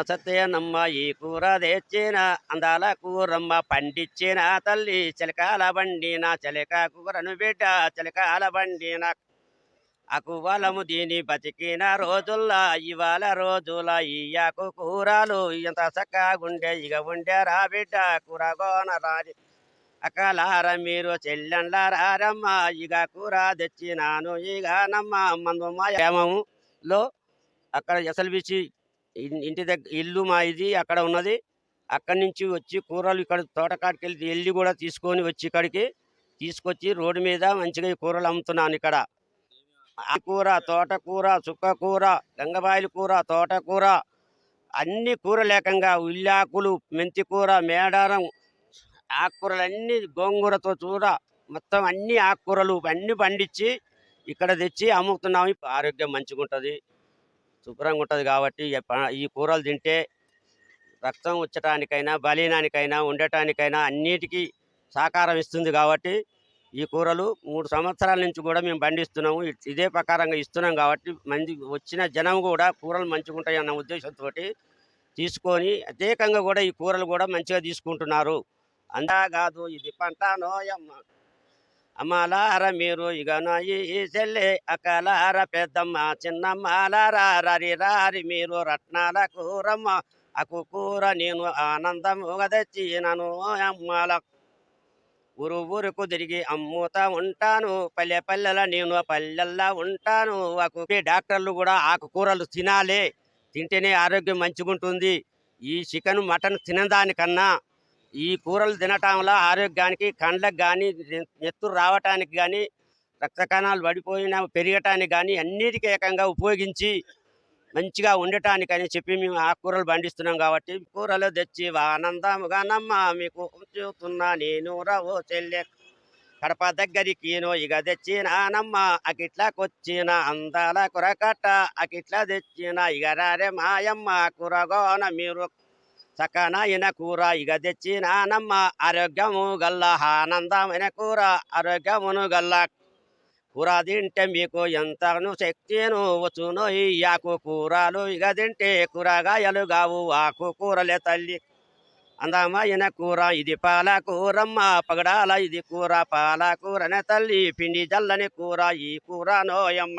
అందాల సత్యనమ్మ ఈ కూర తెచ్చిన అందాల కూరమ్మ పండించిన తల్లి చిలకాల బండిన చిలక కూరను బిడ్డ చిలకాల బండిన అకువలము దీని బతికిన రోజుల్లా ఇవాళ రోజుల ఇయ్యాకు కూరలు ఎంత చక్కగుండే ఇక ఉండే రా బిడ్డ కూరగోన రాది అకలార మీరు చెల్లెండ్లారమ్మ ఇక కూర తెచ్చినాను ఇక నమ్మ మందు మా గ్రామంలో అక్కడ ఎసల్బిసి ఇంటి దగ్గర ఇల్లు మా ఇది అక్కడ ఉన్నది. అక్కడి నుంచి వచ్చి కూరలు ఇక్కడ తోటకాడికి వెళ్ళి వెళ్ళి కూడా తీసుకొని వచ్చి ఇక్కడికి తీసుకొచ్చి రోడ్డు మీద మంచిగా ఈ కూరలు అమ్ముతున్నాను ఇక్కడ. ఆకుకూర కూర తోటకూర చుక్కకూర గంగబాయిల కూర తోటకూర అన్ని కూర లేకంగా ఉల్లాకులు మెంతికూర మేడారం ఆకుకూరలు గోంగూరతో చూడ మొత్తం అన్ని ఆకుకూరలు అన్నీ పండించి ఇక్కడ తెచ్చి అమ్ముతున్నాము. ఆరోగ్యం మంచిగా ఉంటుంది శుభ్రంగా ఉంటుంది కాబట్టి ఈ కూరలు తింటే రక్తం వచ్చటానికైనా బలీనానికైనా ఉండటానికైనా అన్నిటికీ సహకారం ఇస్తుంది కాబట్టి ఈ కూరలు మూడు సంవత్సరాల నుంచి కూడా మేము పండిస్తున్నాము. ఇదే ప్రకారంగా ఇస్తున్నాం కాబట్టి మంది వచ్చిన జనం కూడా కూరలు మంచిగా ఉంటాయన్న ఉద్దేశంతో తీసుకొని అదేకంగా కూడా ఈ కూరలు కూడా మంచిగా తీసుకుంటున్నారు. అందా కాదు ఇది పంట నోయమ్మ. అమ్మాలార మీరు ఇక ఈ చెల్లె అక్కలార పెద్దమ్మ చిన్నమ్మలారా రరి రారి మీరు రత్నాల కూరమ్మ అకు కూర నేను ఆనందముగా తెచ్చినను అమ్మాల. ఊరు ఊరుకు తిరిగి అమ్ముతా ఉంటాను పల్లె పల్లెల నేను పల్లెల్లా ఉంటాను ఆకు డాక్టర్లు కూడా ఆకుకూరలు తినాలి తింటేనే ఆరోగ్యం మంచిగా ఉంటుంది ఈ చికెన్ మటన్ తినదానికన్నా ఈ కూరలు తినటం వల్ల ఆరోగ్యానికి కండ్లకు కానీ నెత్తురు రావటానికి కానీ రక్త కణాలు పడిపోయిన పెరగటానికి కానీ అన్నిటికీ ఏకంగా ఉపయోగించి మంచిగా ఉండటానికి అని చెప్పి మేము ఆకుకూరలు పండిస్తున్నాం కాబట్టి కూరలు తెచ్చి ఆనందముగా నమ్మ మీకు చూస్తున్నా నేను రావో చెల్లె. కడప దగ్గరికి నో ఇక తెచ్చినానమ్మ అకిట్లాకొచ్చిన అందాల కురకట్ట అకిట్లా తెచ్చిన ఇక రారే మాయమ్మ కూరగోన మీరు సకనైన కూర ఇక తెచ్చినానమ్మ ఆరోగ్యము గల్ల ఆనందమైన కూర ఆరోగ్యమును గల్ల. కూర తింటే మీకు ఎంతను శక్తిను వచ్చును ఆకు కూరలు ఇక తింటే కూరగాయలు కావు ఆకు కూరలే తల్లి. అందమైన కూర ఇది పాలకూరమ్మ పగడాల ఇది కూర పాలకూరనే తల్లి. పిండి జల్లని కూర ఈ కూర నోయమ్మ.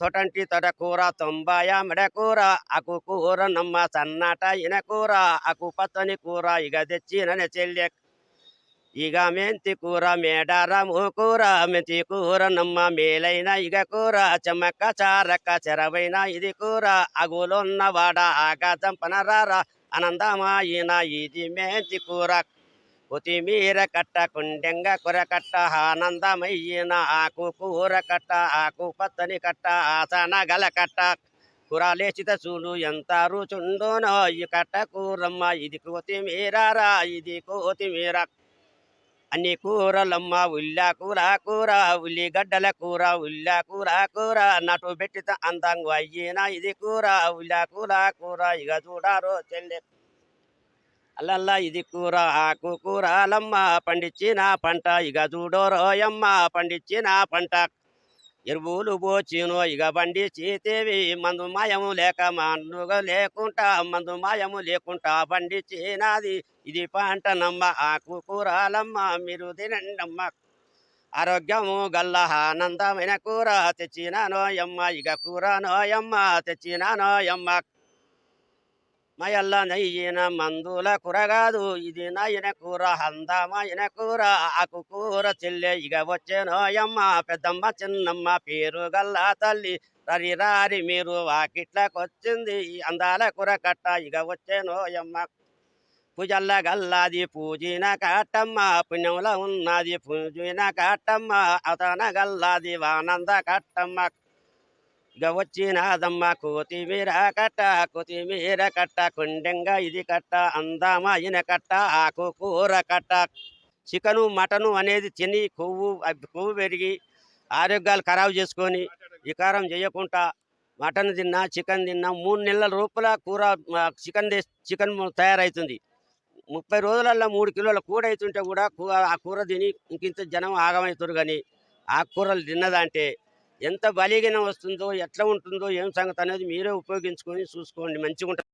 తొటంటి తొడ కూర తొంబాయ మెడ కూర అకు కూర నమ్మ సన్నాట ఇన కూర అకు పచ్చని కూర ఇక తెచ్చిన చెల్లె ఇక మెంతి కూర మేడారము కూర మెంతి కూర నమ్మ మేలైన ఇక కూర చెమ్మక్క చారక్క చెరవైన ఇది కూర అగులున్న వాడ ఆగా చంపనరారా ఆనందమాయిన ఇది మెంతి కూర కొత్తిమీర కట్ట కుండెంగ కూర కట్ట ఆనందమయ్యిన ఆకు కూర కట్ట ఆకు పచ్చని కట్ట ఆసన గల కట్ట. కూర లేచిత చూడు ఎంత రుచుండునో ఈ కట్ట కూరమ్మ. ఇది కొత్తిమీరరా ఇది కొత్తిమీర. అన్ని కూరలమ్మ ఉల్లా కూర కూర ఉల్లిగడ్డల కూర ఉల్లా కూర కూర. నటు పెట్టిత అందంగా అయ్యిన ఇది కూర ఉల్లా కూర కూర. ఇక చూడారో చెల్లె. అల్లల్లా ఇది కూర ఆకు కూరలమ్మ పండించిన పంట. ఇక చూడోరోయమ్మ పండించిన పంట. ఎరువులు పోచినో ఇక బండి చేతేవి మందు మాయము లేక మందుగా లేకుండా మందు మాయము లేకుండా బండి చేనాది. ఇది పంటనమ్మ ఆకు కూరలమ్మ మీరు తినండమ్మ. ఆరోగ్యము గల్ల ఆనందమైన కూర తెచ్చిన నోయమ్మ ఇక కూర నోయమ్మ తెచ్చిన నోయమ్మ. మయల్ల నయ్యిన మందుల కూర కాదు ఇది నయన కూర హందమైన కూర ఆకు కూర చెల్లె. ఇక వచ్చేనోయమ్మ పెద్దమ్మ చిన్నమ్మ పేరు గల్ల తల్లి. రరి రారి మీరు వాకిట్లకొచ్చింది ఈ అందాల కూర కట్ట. ఇక వచ్చేనోయమ్మ పూజల్ల గల్లాది పూజిన కట్టమ్మ పుణ్యంలో ఉన్నది పూజిన కట్టమ్మ అతన గల్లాది వానంద కట్టమ్మ ఇక వచ్చినాదమ్మ కొత్తిమీర కట్ట కొత్తిమీర కట్ట కొండంగా ఇది కట్ట అందమైన కట్ట ఆకు కూర కట్ట. చికెను మటను అనేది తిని కొవ్వు కొవ్వు పెరిగి ఆరోగ్యాలు ఖరాబు చేసుకొని వికారం చేయకుండా మటన్ తిన్నా చికెన్ తిన్నా మూడు నెలల రూపాయల కూర చికెన్ చికెన్ తయారవుతుంది ముప్పై రోజులలో మూడు కిలోల కూర అవుతుంటే కూడా కూ- ఆ కూర తిని ఇంకింత జనం ఆగమవుతారు కానీ ఆకుకూరలు తిన్నదంటే ఎంత బలీగనం వస్తుందో ఎట్లా ఉంటుందో ఏం సంగతి అనేది మీరే ఉపయోగించుకొని చూసుకోండి. మంచిగా ఉంటుంది